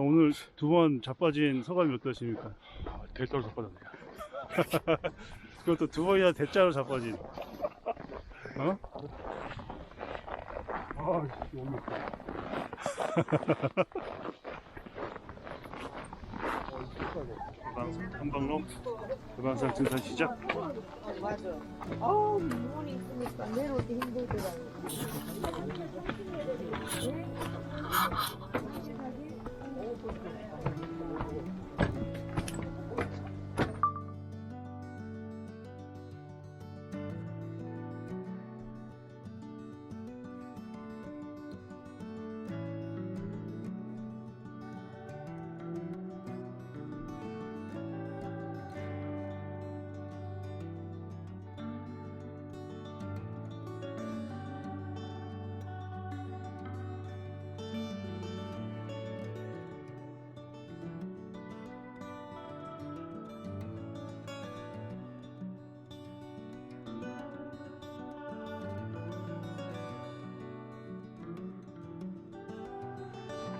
오늘 두 번 자빠진 소감이 어떠십니까? 아, 대따로 자빠졌네요. 그것도 두 번이나 대자로 자빠진. 어? 아, 씨, 오늘. 대방산 한방로 대방산 등산 시작. 맞아. 아우, 눈이 있으니까 내려올 때 힘들더라고.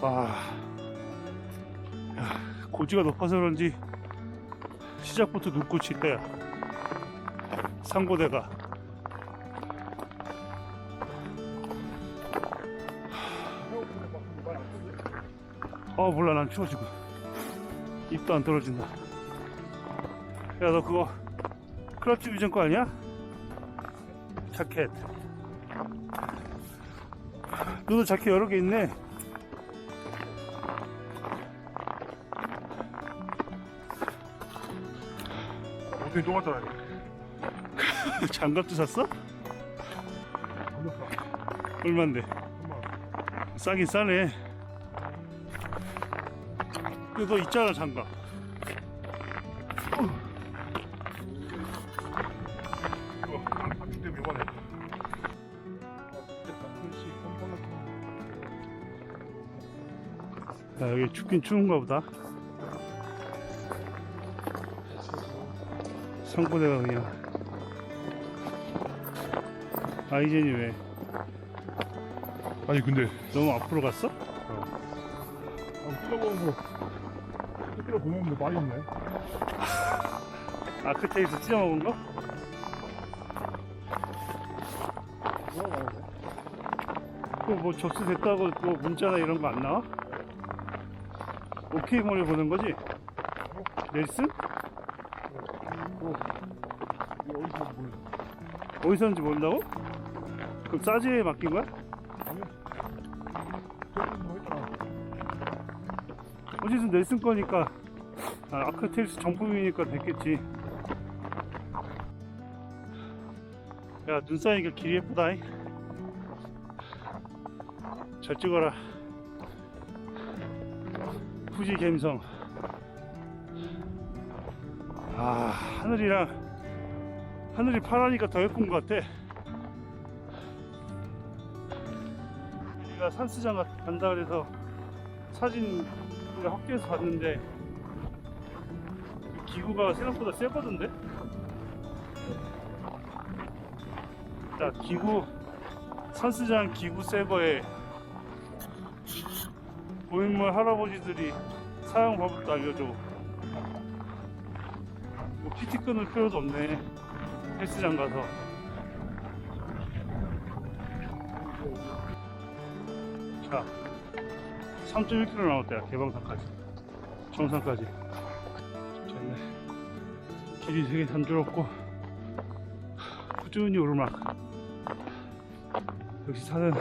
와, 야, 고지가 높아서 그런지 시작부터 눈꽃이 있다야. 상고대가. 어 몰라 난 추워 지금 입도 안 떨어진다 야 너 그거 클러치 비전 거 아니야? 자켓 너도 자켓 여러 개 있네 어떻게 녹았잖아. 장갑도 샀어? 얼만데? 싸긴 싸네 근데 너 있잖아 장갑. 아, 여기 춥긴 추운가 보다 상고대가 그냥 아이젠이 왜 아니, 근데. 너무 앞으로 갔어? 아, 거. 뜯겨 보는데 많이 있네. 아크테이스 찢어 먹은 거? 그뭐 접수 됐다고 또 문자나 이런 거 안 나와? 오케이 몰래 보는 거지? 넬슨? 어디서 는지 모른다고? 그럼 싸지에 맡긴 거야? 어쨌든 넬슨 거니까 아, 아크테이스 정품이니까 됐겠지 야 눈사이가 길이 예쁘다 잉 잘 찍어라 후지 갬성 아 하늘이랑 하늘이 파라니까 더 예쁜 것 같아 우리가 산수장 간다 그래서 사진을 학교에서 봤는데 그 기구가 생각보다 세거든데 자 기구 산수장 기구 새거에 고인물 할아버지들이 사용 방법도 알려줘. 뭐 PT 끊을 필요도 없네. 헬스장 가서. 자, 3.1km 남았다. 야, 개방산까지. 정상까지. 좋네. 길이 되게 단조롭고 꾸준히 오르막. 역시 산은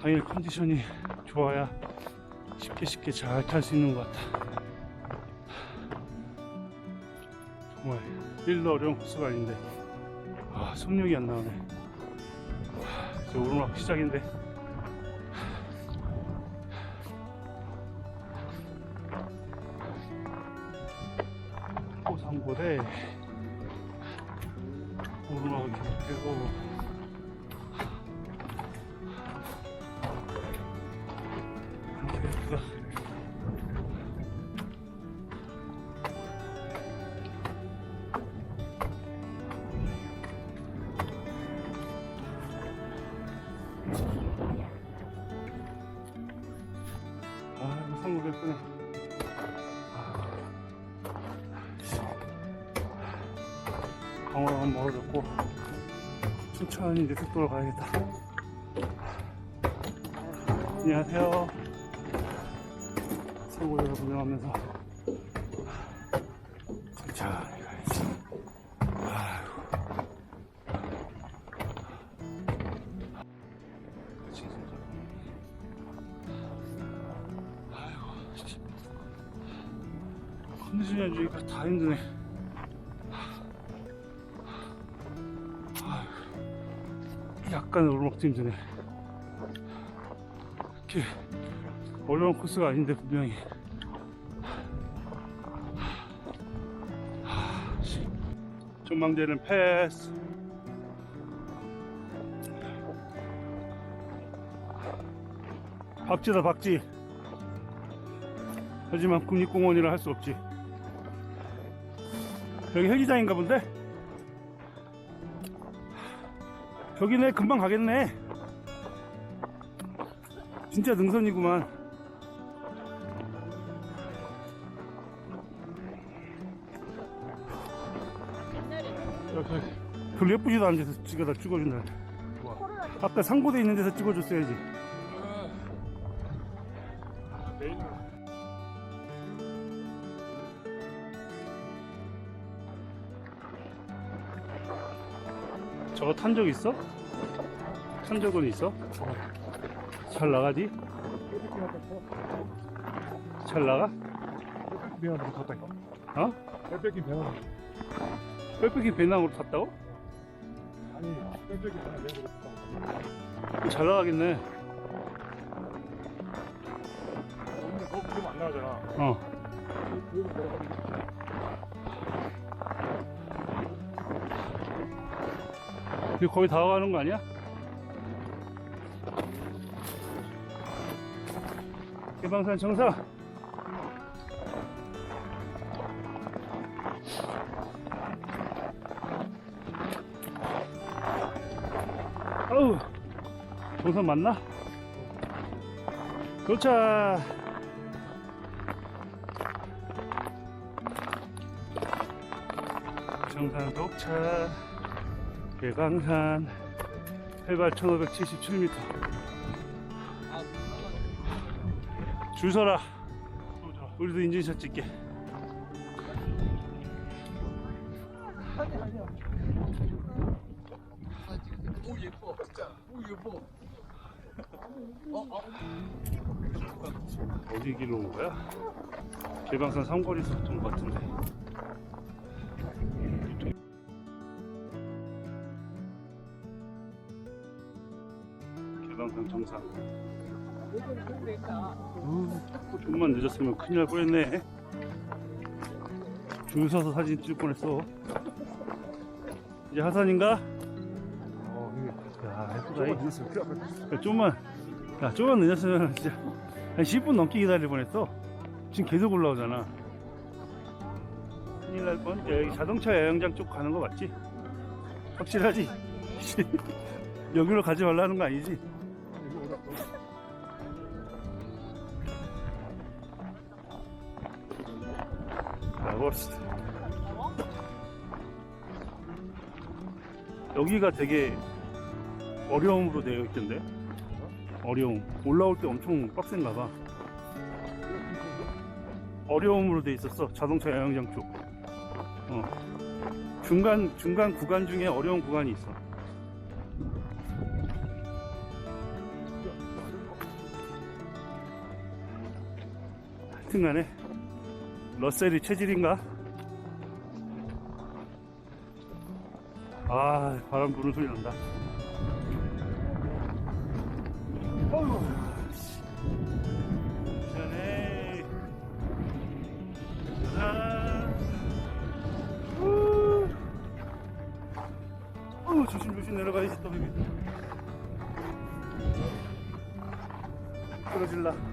당일 컨디션이 좋아야 쉽게 쉽게 잘 탈 수 있는 것 같아. 정말 일도 어려운 코스가 아닌데. 아 속력이 안 나오네. 하, 이제 오르막 시작인데. 오르막은 계속되고 안되겠다 아, 멀어졌고 천천히 이제 속도로 가야겠다. 안녕하세요. 상고를 구경하면서 천천히 가야지. 안 좋으니까 다 힘드네. 약간 오르막도 힘드네. 이렇게 어려운 코스가 아닌데 분명히. 전망대는 패스. 박지다 박지. 하지만 국립공원이라 할 수 없지. 여기 헬기장인가 본데? 여기네 금방 가겠네. 진짜 능선이구만. 이렇게 별로 예쁘지도 않은 데서 찍어다 찍어준다. 코로나 아까 상고대 있는 데서 찍어줬어야지. 저거 탄 적 있어? 탄 적은 있어? 잘 나가지? 잘 나가? 배나무 탔다니까 어? 빽빽이 배나무 빽빽이 배낭으로 탔다고? 아니 빽빽이 내가 그랬어 잘 나가겠네. 근데 너 그러면 안 나가잖아 어. 근데 거의 다 가는 거 아니야? 개방산 정상. 아우, 정상 맞나? 도착. 정상 도착. 괴강산 해발 1577m 줄 서라 우리도 인증샷 찍게. 오 예뻐 진짜 오 예뻐 어디 길로 온 거야? 괴강산 삼거리에서 온것 같은데 괴강산 정상 어, 좀만 늦었으면 큰일 날 뻔했네 줄 서서 사진 찍을 뻔했어 이제 하산인가? 어 이게 야 예쁘다 이. 늦었어 야, 좀만 야 좀만 늦었으면 진짜 한 10분 넘게 기다릴 뻔했어 지금 계속 올라오잖아 큰일 날 뻔 야, 여기 자동차 야영장 쪽 가는 거 맞지? 확실하지? 여기로 가지 말라는 거 아니지? 가봅시다. 여기가 되게 어려움으로 되어 있던데? 어려움. 올라올 때 엄청 빡센가 봐. 어려움으로 돼 있었어 자동차 야영장 쪽. 어. 중간 중간 구간 중에 어려운 구간이 있어. 하여튼간에 러셀이 체질인가? 아 바람 부는 소리 난다. 조심조심 내려가야지 또 여기 떨어질라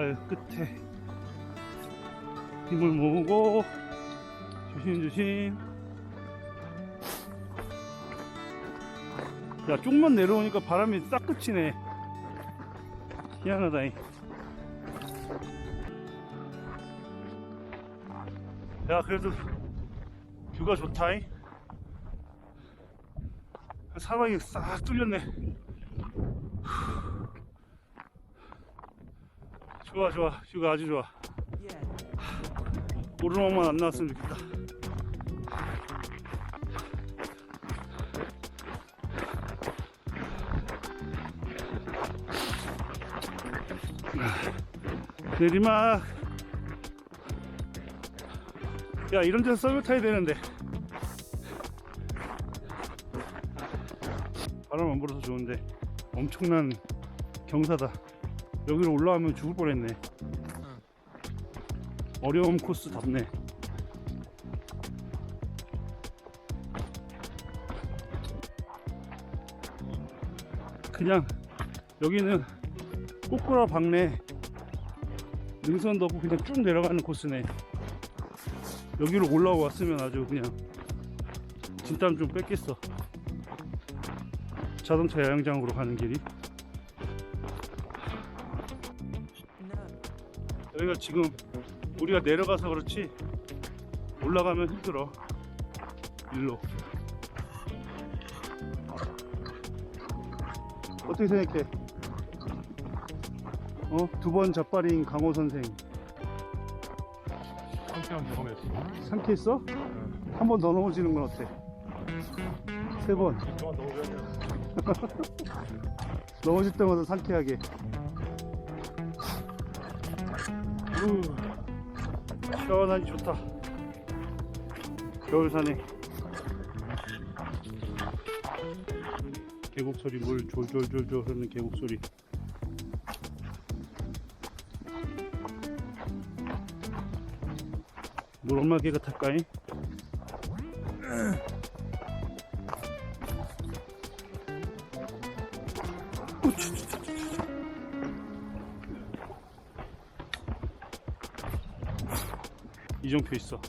발 끝에 힘을 모으고 조심조심 야 쪽만 내려오니까 바람이 싹 끝이네. 희한하다잉 야 그래도 뷰가 좋다잉 사방이 싹 뚫렸네 좋아 좋아. 뷰가 아주 좋아. 오르막만 안 나왔으면 좋겠다. 내리막. 야 이런 데서 썰매 타야 되는데. 바람 안 불어서 좋은데 엄청난 경사다 여기로 올라가면 죽을 뻔했네. 어려움 코스 답네. 그냥 여기는 꼬꾸라 박네. 능선도 없고 그냥 쭉 내려가는 코스네. 여기로 올라왔으면 아주 그냥 진땀 좀 뺐겠어. 자동차 야영장으로 가는 길이 여기가 지금 우리가 내려가서 그렇지 올라가면 힘들어 일로 어떻게 생각해? 어? 두 번 자빠린 강호 선생 상쾌한 경험이었어. 상쾌했어? 한 번 더 넘어지는 건 어때? 세번 그만 넣어줘야 돼. 넘어질 때마다 상쾌하게 우, 시원하니 좋다. 겨울산에. 계곡 소리 물 졸졸졸졸 흐르는 계곡 소리. 물 얼마 개가 탈까잉? 이정표 있어.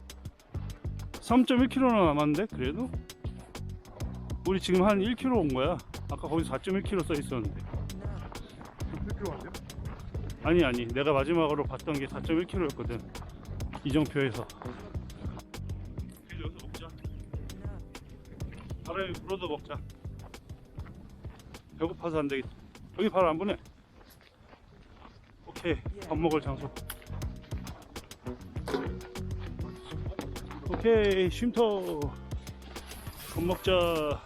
3.1km나 남았는데 그래도 우리 지금 한 1km 온 거야. 아까 거기 4.1km 써 있었는데. 1kg인데요? 아니 아니. 내가 마지막으로 봤던 게 4.1km였거든. 이정표에서. 여기서 먹자 바람이 불어도 먹자. 배고파서 안 되겠다. 여기 바로 안 보내. 오케이. 밥 먹을 장소 오케이 쉼터. 밥 먹자.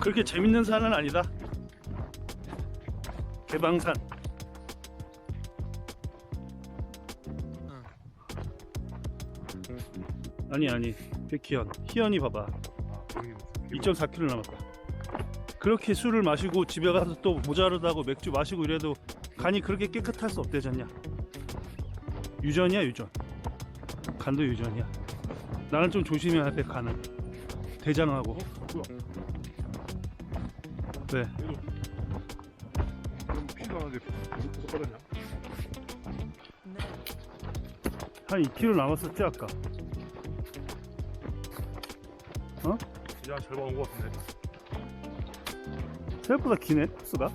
그렇게 재밌는 산은 아니다. 개방산. 아니 아니 백희연 희연이 봐봐. 아, 여기 2.4km 남았다. 그렇게 술을 마시고 집에 가서 또 모자르다고 맥주 마시고 이래도 간이 그렇게 깨끗할 수 없대잖냐. 유전이야 유전. 간도 유전이야. 나는 좀 조심해야 돼 간은. 대장하고. 네. 피가 나는데? 한 2km 남았었지 아까. 이제 잘 먹은 것 같은데. 생각보다 기네 코스가.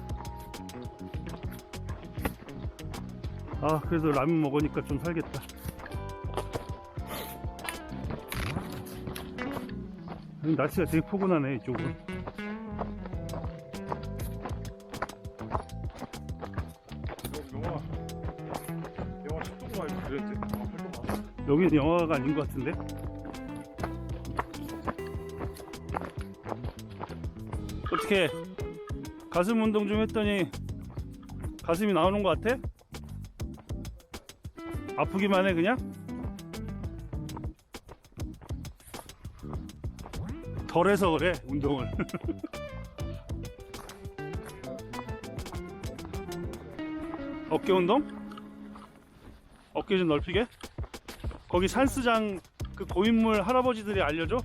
아 그래도 라면 먹으니까 좀 살겠다. 음, 날씨가 되게 포근하네 이쪽은. 영화 영화 첫 동화 그랬지? 아, 활동 여기는 영화가 아닌 것 같은데? 어떻게 가슴 운동 좀 했더니 가슴이 나오는 것 같아? 아프기만 해 그냥? 덜해서 그래 운동을 어깨 운동? 어깨 좀 넓히게? 거기 산스장 그 고인물 할아버지들이 알려줘?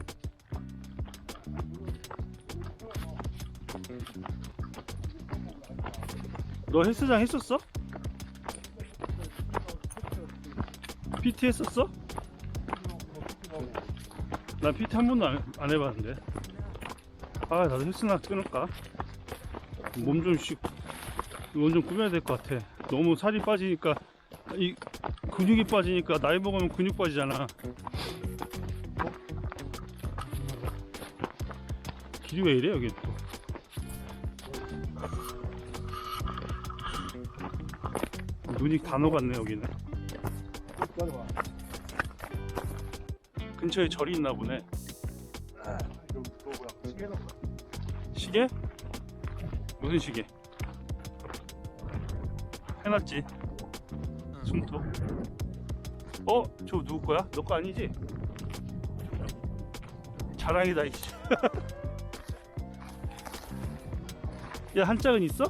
너 헬스장 했었어? PT 했었어? 난 PT 한 번도 안, 안 해봤는데 아 나도 헬스나 끊을까? 몸좀 쉬, 몸좀 꾸며야 될 것 같아 너무 살이 빠지니까 이 근육이 빠지니까 나이 먹으면 근육 빠지잖아 길이 왜 이래 여기 또 눈이 다 녹았네 여기는 근처에 절이 있나 보네 시계? 무슨 시계? 해놨지 숨도 어? 저 누구 거야? 너 거 아니지? 자랑이다 이씨 야 한 짝은 있어?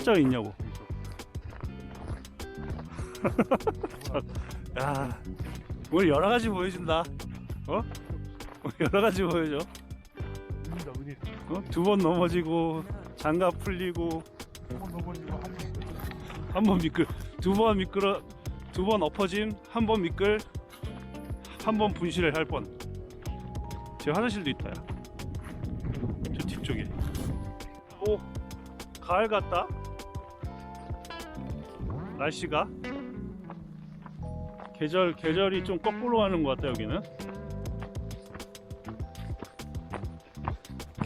한 짝은 있냐고. 야 오늘 여러 가지 보여준다. 어? 오늘 여러 가지 보여줘. 어? 두 번 넘어지고 장갑 풀리고 한번 넘어지고 한 번. 한 번 미끌. 두 번 미끌어 두 번 엎어짐 한 번 미끌 한 번 분실을 할 뻔. 제 화장실도 있다 야 저 뒤쪽에. 오 가을 같다 날씨가? 계절 계절이 좀 거꾸로 가는 것 같다 여기는.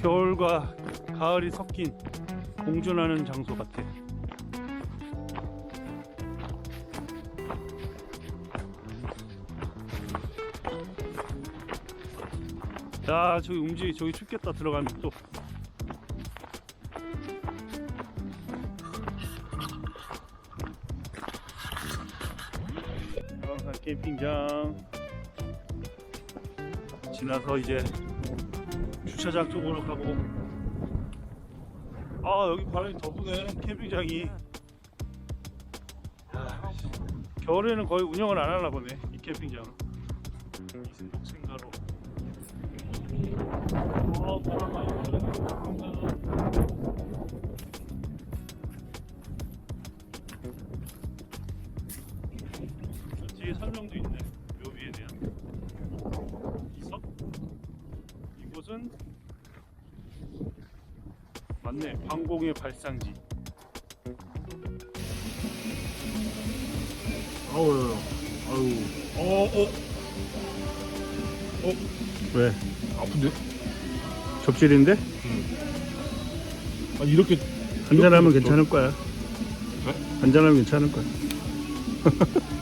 겨울과 가을이 섞인 공존하는 장소 같아. 야 저기 움직이 저기 춥겠다. 들어가면 또 지나서 이제 주차장 쪽으로 가고. 아 여기 바람이 더 부네 캠핑장이. 야, 겨울에는 거의 운영을 안 하나 보네 이 캠핑장 생가로. 어, 뒤에 설명도 있네. 묘비에 대한. 이석? 이곳은 맞네. 광공의 발상지. 아우 아우. 어 어. 왜? 아픈데? 접질인데? 아니 이렇게 한잔하면 괜찮을 거야. 네? 한잔하면 괜찮을 거야.